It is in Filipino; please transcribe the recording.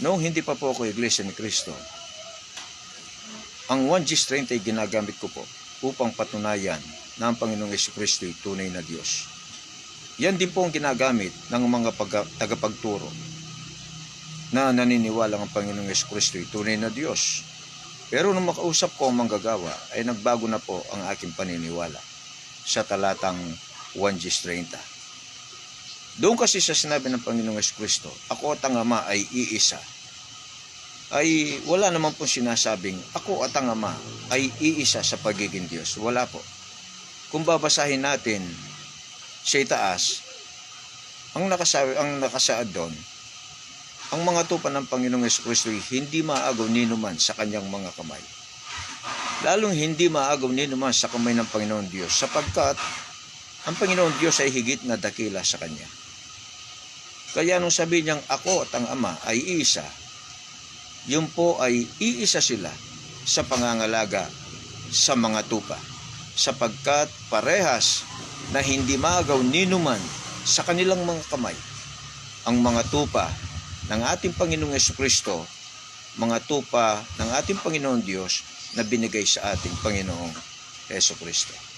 Noong hindi pa po ako Iglesia ni Cristo, ang 1 G's 30 ay ginagamit ko po upang patunayan na ang Panginoong Yesu Cristo ay tunay na Diyos. Yan din po ang ginagamit ng mga pag- tagapagturo na naniniwala ang Panginoong Yesu Cristo ay tunay na Diyos. Pero nung makausap ko ang manggagawa, ay nagbago na po ang aking paniniwala sa talatang 1 G's 30. Doon kasi sa sinabi ng Panginoong Kristo, ako at ang Ama ay iisa. Ay wala naman po sinasabing ako at ang Ama ay iisa sa pagiging Diyos. Wala po. Kung babasahin natin sa itaas, ang nakasabi, ang nakasaad doon, ang mga tupa ng Panginoong Kristo hindi maagaw ni numan sa kanyang mga kamay. Lalong hindi maagaw ni numan sa kamay ng Panginoon Diyos sapagkat ang Panginoon Diyos ay higit na dakila sa kanya. Kaya nung sabi niyang ako at ang Ama ay iisa, yun po ay iisa sila sa pangangalaga sa mga tupa sapagkat parehas na hindi maagaw ni numan sa kanilang mga kamay ang mga tupa ng ating Panginoong Yesu Kristo, mga tupa ng ating Panginoon Diyos na binigay sa ating Panginoong Yesu Kristo.